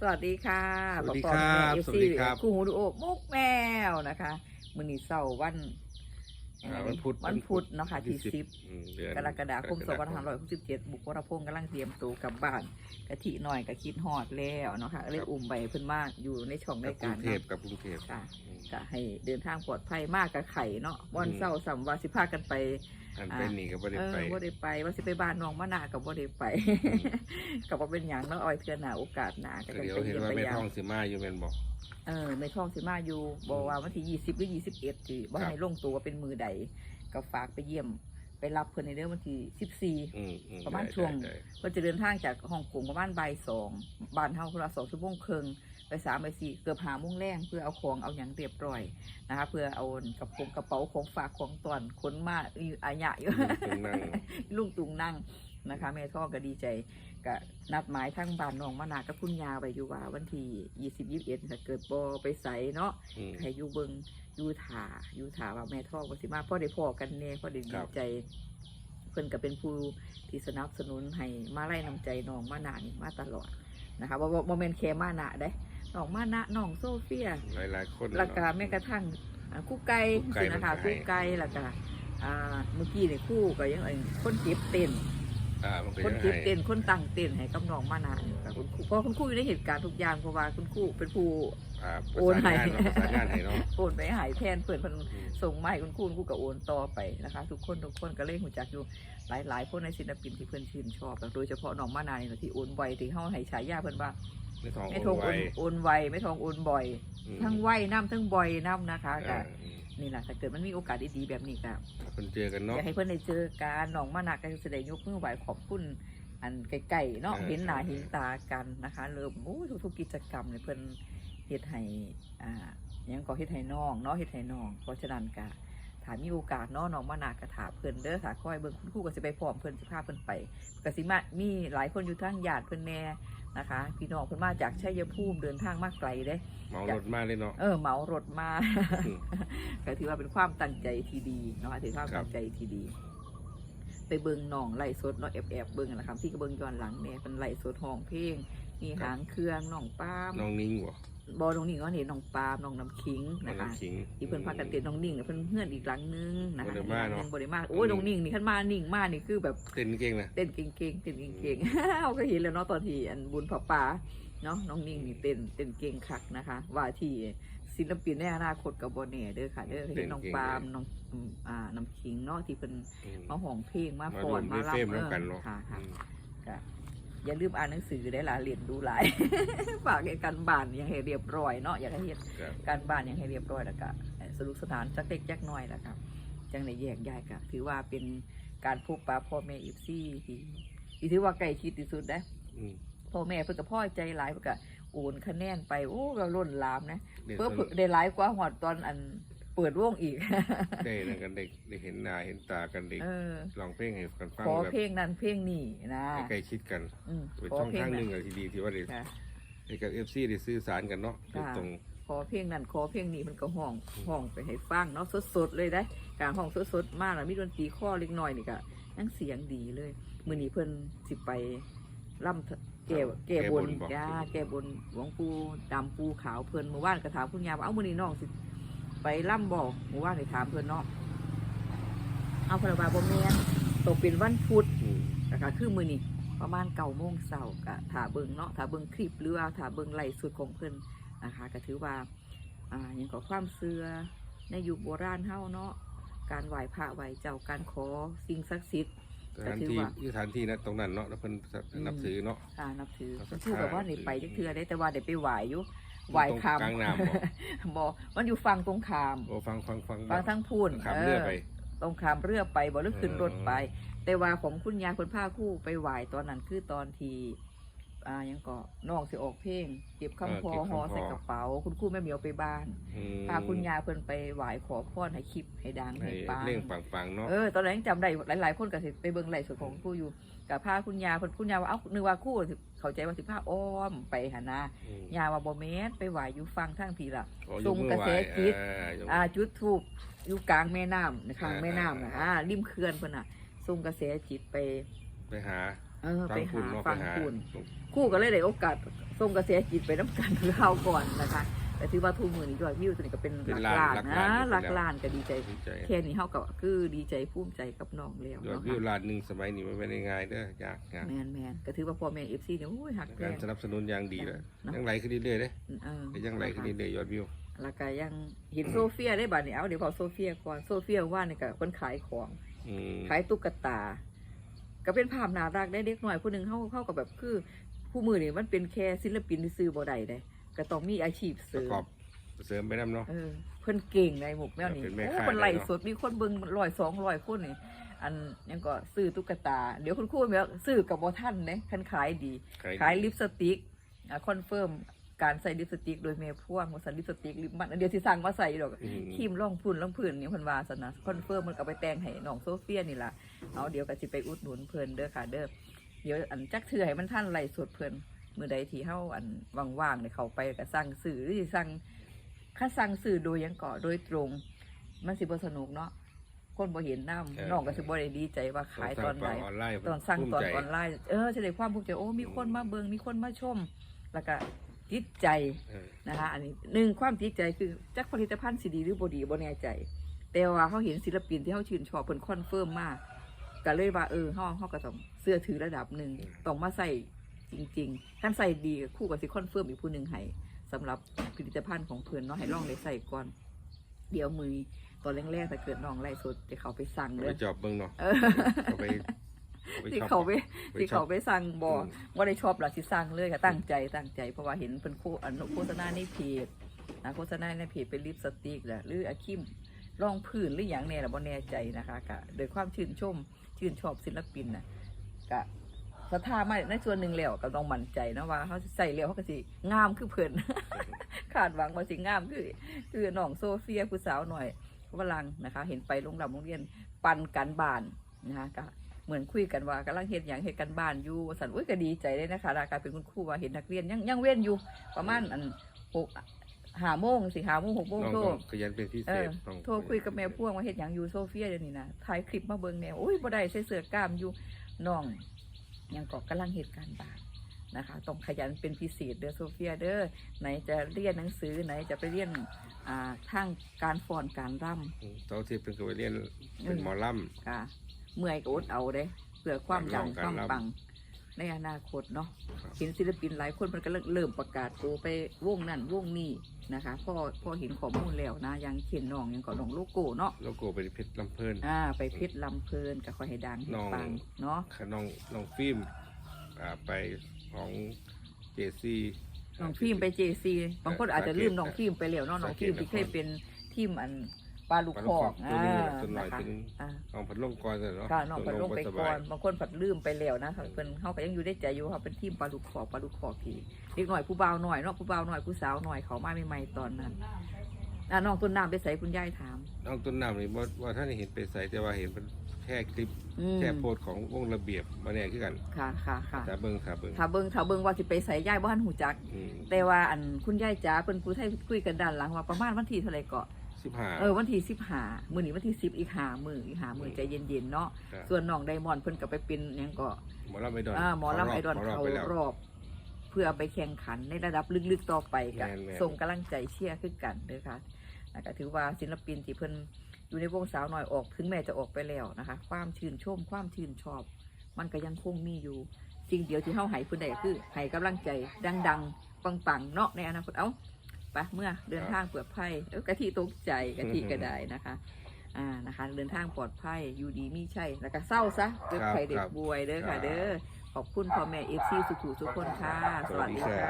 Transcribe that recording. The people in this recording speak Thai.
สวัสดีค่ะสวัสดีปอปอครับแม่สวัสดีครับคู่หูดูโอมุกแมวนะคะมือนีเสาร์วันอ่าวันพุธวันพุธเนาะค่ะที่สิบอืมเดือนกรกฎาคมสองพันห้าร้อยหกสิบเจ็ดบุคคลพงศ์กำลังเตรียมตัวกลับบ้านกะทิหน่อยกะคิดฮอดแล้วเนาะค่ะเลยอุ้มใบเพิ่นมากอยู่ในช่องกัราบยกรุการงเทพเนาะกับกรุงเทพค่ะอืมก็ให้เดินทางปลอดภัยมากกับไข่เนาะวันอืมเสาร์สัมวาสิพากันไป อันไปนี่ก็ไม่ได้เออไป บ่ได้ไปว่าสิไปบ้านน้องมะนาวกับบ่ได้ไป กับว่าเป็นหยังเนาะออยเทื่อหน้าโอกาสหน้าก็จะเดี๋ยวไปเห็นเยี่ยมว่าไปแม่ยาท้มองสิมาอยู่แม่นบอก เออในช่องสิมาอยู่บอกว่าวันที่ยี่สิบหรือยี่สิบเอ็ดจีว่าครับ ให้ลงตัวว่าเป็นมือใดก็ฝากไปเยี่ยม ไปรับเพิ่นในเรื่องวันที่สิบสี่ อืมอืประมาณได้ช่วง ได้ก็จะเดินทางจากฮ่องกงประมาณบ่ายสองบ้านเฮาคนละสองชั่วโมงครึ่ง ไปสามไปสี่เกือบหาโมงแรงเพื่อเอาของเอาอย่างเรียบร้อยนะคะ เพื่อเอากระโปรงกระเป๋าของฝากของตอนขนมาอยู่อาญะอยู่ตรงนั่งลุงตุงนั่งนะคะ แม่ท่อก็ดีใจก็นัดหมายทั้งบ้านน้องมะนาวกับคุณยาไปอยู่ว่าวันที่ยี่สิบยี่สิบเอ็ดถ้าเกิดบอไปใสเนาะอืมให้อยู่เบิงอยู่ถาอยู่ถาว่าแม่ท่อว่าสิมาพ่อได้พ่อกันแน่พ่อได้คดีรับใจเพิ่นก็เป็นผู้ที่สนับสนุนให้มาไล่น้ำใจน้องมานานี่มาตลอดนะคะว่าโมเมนแค่มานะได้ น้องมานะน้องโซเฟียหลายหลายๆคนแล้วก็เนาะแม้กระทั่งอ่าคู่ไก่คู่ไก่สินะคะมันก็ให้คู่ไก่แล้วก็อ่าเมื่อกี้นี่คู่ก็ยังเอ้ยคนเก็บเต้นอ่ามันก็คนยังเก็บให้เต้นคนตั้งเต้นให้กับน้องมานานี่ค่ะคุณครูเพราะคุณครูอยู่ในเหตุการณ์ทุกอย่างเพราะว่าคุณครูเป็นผู้อ่าปโอระนสานให้งานเนาะประสานงานให้เนาะโอนไปใหายแทนเปิดเพิ่นอืมส่งมาให้คุณครูคุณครูก็โอนต่อไปนะคะ ทุกคนทุกคนก็เล่นหูจักอยู่หลายหลายๆคนในศิลปินที่เพื่อนชื่นชอบแล้วโดยเฉพาะน้องมานานี่นะที่โอนไวที่เฮาให้ฉายาเพิ่นว่า ไม่ท้องไม่โอทองนโอไว้ นโอนไวไม่ทองโอนบ่อย อืมทั้งไวน้ำทั้งบ่อยน้ำนะคะก็อ่าอืมนี่แหละถ้าเกิดมันมีโอกาสดีๆแบบนี้ก็เพิ่นเจอกันอเนาะ ยากให้เพื่อนได้เจอกันน้องมานาก็จะได้ยกมือไหวขอบคุณอันไกลๆเนาะเออ เห็นหน้าเห็นตากันนะคะเริ่มโอ้ยทุกๆกิจกรรมเนี่ยเพิ่นเฮ็ดให้อ่าหยังก็เฮ็ดให้น้องเนาะเฮ็ดให้น้อง เพราะฉะนั้นก็ถ้ามีโอกาสเนาะน้องมานากระถาเพิ่นเด้อถ้าคอยเบิ่งคุณครูก็สิไปพร้อมเพิ่นสิพาเพิ่นไปก็สิมามีหลายคนอยู่ทางญาติเพิ่นแน่ นะคะ พี่น้องเพิ่นมาจากชัยภูมิเดินทางมาไกลเด้ เมารถมาเลยเนาะ เออเหมารถมา อืม ก็ถือว่าเป็นความตั้งใจที่ดีเนาะถือความครับตั้งใจที่ดี ไปเบิ่งน้องไล่สดเนาะแอบแอบๆเบิ่งนะครับที่ก็เบิ่งย้อนหลังเนี่ยเป็นไล่สดห้องเพลงมีหางเครื่องน้องปาล์มน้องนิ้งบ่ บอตรงนี้ก็เห็นน้องปาล์มน้องน้ำคิงน้องนะคะน้ำขิงที่เพิ่นพากันเต้นน้องนิ่งเนี่ยเพิ่นเพื่อนอีกหลังนึงนะคะบ่ได้มาเนาะบริมาโอ้ยน้องนิ่งนี่ขันมานิ่งมากนี่คือแบบ เต้นเก่งนะ เต้นเก่งๆเต้นเก่งๆเราก็เห็นแล้วเนาะตอนที่อันบุญผาป่าเนาะน้องนิ่งนี่เต้นเต้นเก่งคักนะคะ ว่าที่ศิลปินในอนาคตกับโบเน่เด้อค่ะเด้อเห็นน้องปาล์มน้องอืมอ่าน้ำคิงเนาะที่เป็นอืมมาห้องเพลงมามาฟ้อนร่วมมาเฟรมลำเอร่วมอกันเนาะ ค่ะค่ะอืมก็ อย่าลืมอ่านหนังสือได้ละเรียนดูหลายฝากให้การบ้านอย่างให้เรียบร้อยเนาะอยากให้เห็นครับการบ้านอย่างให้เรียบร้อยแล้วก็สนุกสนานจักเล็กจักน้อยแล้วครับจังในแยกย้ายกันถือว่าเป็นการพบปะพ่อแม่อีฟซี่ที่ที่ถือว่าใกล้ชิดที่สุดนะอืมพ่อแม่เพื่อกับพ่อใจหลายเพื่อกับโอนคะแนนไปโอ้เราล้นหลามนะเดี๋ยวเพื่อเพิ่งได้หลายกว่าหอดตอนอัน เปิดวงอีก ได้นั่นกันได้ได้เห็นหน้าเห็นตากันได้เออ ลองเพลงให้กันฟังขอแบบเพลงนั้นเพลงนี้นะให้ใกล้ชิดกันอืมเป็นขอช่องเพลงทางหนั้นึ่นงอะที่ดีที่ว่าได้ค่ะให้กับเอฟซีได้สื่อสารกันเนาะค่ะ ตรง ขอเพลงนั้นขอเพลงนี้มันก็ห้องห้องไปให้ฟังเนาะสดๆเลยได้การห้องสดๆมากแล้วมีดนตรีข้อเล็กน้อยนี่ก็ยังเสียงดีเลยมือนี้เพิ่นสิไปล่ำแก่แก่บนจ้าแก่บนหลวงปู่ดำปูขาวเพิ่นเมื่อวานก็ถามคุณยายว่าเอ้ามือนี้น้องสิ ไปล่ำบอกเมื่อวานได้ถามเพิ่นเนาะเอาเพิ่นว่าบ่แม่นตกเป็นวันพุธๆอืมนะคะคือมือนี้ประมาณเก้าโมงเสาร์กะถาเบิงเนาะถาเบิงคลิปหรือว่าถาเบิงไลฟ์สุดของเพิ่นนะคะก็ถือว่าอ่าอย่างก็ความเชื่อในยุคโบราณเฮาเนาะการไหว้พระไหว้เจ้าการขอสิ่งศักดิ์สิทธิ์สถานก็ถือที่ว่าสถานที่นะตรงนั้นเนาะแล้วเพิ่นนับถือเนาะค่ะนับถือเราศรัมัทนธาคือแบบว่าได้ไปจักเทือได้แต่ว่าได้ไปไหว้อยู่ ไหตรว้งคำกลางน้ำบ่บ่มันอยู่ฝั่งตรงขามโอ้ฟังฟังฟังฝั่งทั้งพูนขับเรือไป ตรงขามเรือไปบ่หรือขึ้นเออรถไป แต่ว่าของคุณยายคุณผ้าคู่ไปไหว้ตอนนั้นคือตอนที่ อ่ายังก็น้องสิออกเพลงเก็บคำพอหอใส่กระเป๋า คุณครูแม่เหมียวไปบ้านอืมพาคุณยายเพิ่นไปไหว้ขอพรให้คลิปให้ดังให้ให้ปัง เร่งปังๆเนาะ เออตอนนั้นยังจำได้หลายๆ คนก็สิไปเบิ่งไลฟ์สดของครูอยู่กับพาคุณยายเพิ่นคุณยายว่าเอ้านึกว่าครูสิเข้าใจว่าสิพาอ้อมไปหั่นนะอืมยายว่าบ่แม่นไปไหว้อยู่ฟังทางพี่ล่ะขอยทรงมือกระไหว้แสจิตเออยกอ่าจุดทูบอยู่กลางแม่น้ำในข้างอ่าแม่น้ำนะอ่าอ่าริมเขื่อนเพิ่นน่ะทรงกระแสจิตไปไปหา เออไปหาเนาะฟังหาคุณครู่ก็เลยได้โอกาสส่งกระแสจิตไปน้ำกันเราก่อนนะคะแต่ถือว่าทูมือนี้ยอดวิวตัวนี้ก็เป็นเป็นหลักล้านล้านหลักล้านอยู่แล้วนะหลักล้านก็ดีใจดีใจแค่นี้เฮาก็คือดีใจภูมิใจกับน้องแล้วยอดเนาะวิวค่ะล้านหนึ่งสมัยนี้มันไม่ได้ง่ายเด้อยากยากแมนแมนก็ถือว่าพ่อแม่เอฟซีเนี่ยโอ้ยหักแพการงสนับสนุนอย่างดีแล้วเนาะยังไหลขึ้นเรื่อยๆเด้เออก็ยังไหลขึ้นเรื่อยๆยอดวิวแล้วก็ยังเห็นโซเฟียได้บัดนี้เอาเดี๋ยวพอโซเฟียก่อนโซเฟียว่านี่ก็คนขายของอืมขายตุ๊กตา ก็เป็นภาพน่ารักได้เด็กหน่อยผู้หนึ่งเข้าเข้ากับแบบคือผู้มือนี่มันเป็นแค่ศิลปินที่ซื้อบ่ได้ได้ก็ต้องมีอาชีพเสปริระมกอบเสริมไปน้ำเนาะ เออเพิ่นเก่งในหมกแนวนี้เป็นแม่โอ้ค้าคนไหลเลยเนาะสดมีคนเบิ่งร้อยสองร้อยคนนี่อันยังก็ซื้อตุ๊กตา เดี๋ยวคุณครูแบบซื้อกับบ่ท่านเด้คันขายดีขายลิปสติกอ่าคอนเฟิร์ม การใส่ลิปสติกโดยเมพ่วงว่าใส่ลิปสติกลิปมันอันเดียวที่สั่งมาใส่ดอกอืมครีมร่องพุ่นร่องผื่นนี่เพิ่นว่าสนะคอนเฟิร์มมันก็เอาไปแต่งให้น้องโซเฟียนี่ล่ะเอาเดี๋ยวก็สิไปอุดหนุนเพิ่นเด้อค่ะเด้อเดี๋ยวอันจักเทื่อให้มันท่านไล่สดเพิ่นมื้อใดที่เฮาอันว่างๆเนี่ยเข้าไปก็สั่งซื้อหรือสิสั่งคันสั่งซื้อโดยหยังก่อโดยตรง มันสิบ่สนุกเนาะคนบ่เห็นน้ำน้องก็สิบ่ได้ดีใจว่าขายตอนไหนออนไลน์ตอนสร้างตอนภูมิใจออนไลน์เออจะได้ความภูมิใจโอ้มีคนมาเบิงมีคนมาชมแล้วก็ จิตใจเออนะคะอันนี้หนึ่งความจิตใจคือจักผลิตภัณฑ์สีดีหรือบ่ดีบ่แน่ใจ แต่ว่าเขาเห็นศิลปินที่เขาชื่นชอบเพิ่นคอนเฟิร์มมากก็เลยว่าเออเฮาเฮาก็ต้องเสื้อถือระดับหนึ่งต้องมาใส่จริงๆท่านใส่ดีก็คู่กับสิคอนเฟิร์มอีกผู้หนึ่งให้สำหรับผลิตภัณฑ์ของเพิ่นเนาะให้ลองได้ใส่ก่อน เดี๋ยวมือตอนแรกๆถ้าเกิดน้องไล่สดจะเขาไปสั่งเอาเลไปยจอบเบิ่งเนาะเออเอาไป เอาไปที่ช็อปเขาไปไปที่ช็อเขาปไปสั่งบออืมว่าได้ชอบหลักสิสั่งเลยค่ะตั้งใจตั้งใจเพราะว่าเห็นเป็นโฆอันโฆษณาในเพจนะโฆษณาในเพจเป็นลิปสติกแหละหรืออาคิมรองพื้นหรืออย่างเนี่ยแหละบ่แน่ใจนะคะกะโดยความชื่นชมชื่นชอบศิลปินนะกะศรัทธามาในส่วนหนึ่งแล้วก็ต้องมั่นใจนะว่าเขาใส่แล้วเขาก็สิงามคือเพิ่นคาดหวังว่าสิงามคือ คือน้องโซเฟียผู้สาวหน่อยฝรั่งนะคะ เห็นไปโรงแรมโรงเรียนปันกันบ้านนะคะก็ เหมือนคุยกันว่ากำลังเห็นอย่างเหตุกันบ้านอยู่ว่าสันอุ้ยก็ดีใจเลยนะคะรากลายเป็นคุณครูว่าเห็นนักเรียนยังยังเว้นอยู่ ประมาณอันหกหาโมงสิหาโมงหกโมงน้องโทรต้องขยันเป็นพิเอเศอษต้องโทรคุยกับแม่พ่วงว่าเห็นอย่างอยู่โซเฟียเดี๋ยวนี้นะถ่ายคลิปมาเบิ่งแนวโอ้ยบ่ได้ใส่เสื้อกล้ามอยู่น้องยังก็กำลังเหตุการณ์บ้านนะคะต้องขยันเป็นพิเศษเด้อโซเฟียเด้อไหนจะเรียนหนังสือไหนจะไปเรียนอ่าทางการฟ้อนการร่ำอืมเสาร์อาทิตย์เป็นก็ไปเรียนเป็นหมอลำค่ะ เมื่อยก็อดเอาเด้เพื่อความดังการร้องการความรำปัง ในอนาคตเนาะครับเห็นศิลปินหลายคนมันก็เริ่มประกาศตัวไปวงนั่นวงนี้นะคะพอพอเห็นข้อมูลแล้วนะอยังเขียนน้องอยังก่อนน้องโลโก้เนาะโลโก้เป็นเพชรลำเพลินอ่าไปเพชรลำเพลินกับคอยให้ดังให้น้องปังเนาะค่ะน้องน้องฟิล์มอ่าไปของเจซีน้องฟิล์มไปเจซีบางคนอาจจะลืมน้องฟิล์มไปแล้วเนาะน้องฟิล์มสาเกตที่เคยเป็นทีมอัน ปลาลูกคอกปลาลูกคอกตัวนี้อ่าตัวหน่อยนะคะตัวนึงอ่าน้องพัดลมก่อนเลยเนาะก็น้องไปลงไปสก่บาอยนบางคนผัดลืมไปแล้วนะเพิ่นเขาก็ยังอยู่ได้ใจอยู่เขาเป็นทีมปลาลูกคอกปลาลูกคอกทีเด็กหน่อยผู้บ่าวหน่อยเนาะผู้บ่าวหน่อยผู้สาวหน่อยเขามาใหม่ๆตอนนั้นอ่าน้องต้นน้ำไปใส่คุณยายถาม น้องต้นน้ำนี่ว่าว่าท่านเห็นไปใส่แต่ว่าเห็นเป็นแค่คลิปอืมแค่โพสต์ของวงระเบียบมาเนี่ยคือกัน ค่ะค่ะค่ะถ้าเบิ่งถ้าเบิ่งถ้าเบิ่งถ้าเบิ่งว่าสิไปใส่ยายบ้านหูจักอืมแต่ว่าอันคุณยายจ๋าเพิ่นผู้ไทยคุยกันด้านหลังว่าประมาณวันที่เท่าไหร่เกาะ สิบห้า เออวันที่สิบหามื้อนี้วันที่สิบอีกหามืออีกหามือใจเย็นๆเนาะครับ ส่วนน้องไดมอนด์เพิ่นก็ไปเป็นหยังก็หมอลำไอดอลอ่าหมอลำไอดอลเขารบเขาไปแล้ว รอบ เพื่อไปแข่งขันในระดับลึกๆต่อไปกันแม่นๆ ส่งกำลังใจเชียร์ขึ้นกันเด้อค่ะแล้วก็ถือว่าศิลปินที่เพิ่นอยู่ในวงสาวน้อยออกถึงแม้จะออกไปแล้วนะคะ ความชื่นชมความชื่นชอบ มันก็ยังคงมีอยู่ สิ่งเดียวที่เฮาให้เพิ่นได้ก็คือให้กำลังใจดัง ๆปังๆเนาะในอนาคตเอ้า ไปเมื่อเดินทางเปลอดภัยเอ้ากะทิตกใจกะทิก็ได้นะคะอ่านะคะเดินทางปลอดภัยอยู่ดีมีใช่แล้วก็เศร้าซะเด็กไข่เด็กบวยเด้อค่ะ เด้อขอบคุณพ่อแม่เอฟซีสุขุทุกคนค่ะ สวัสดีค่ะ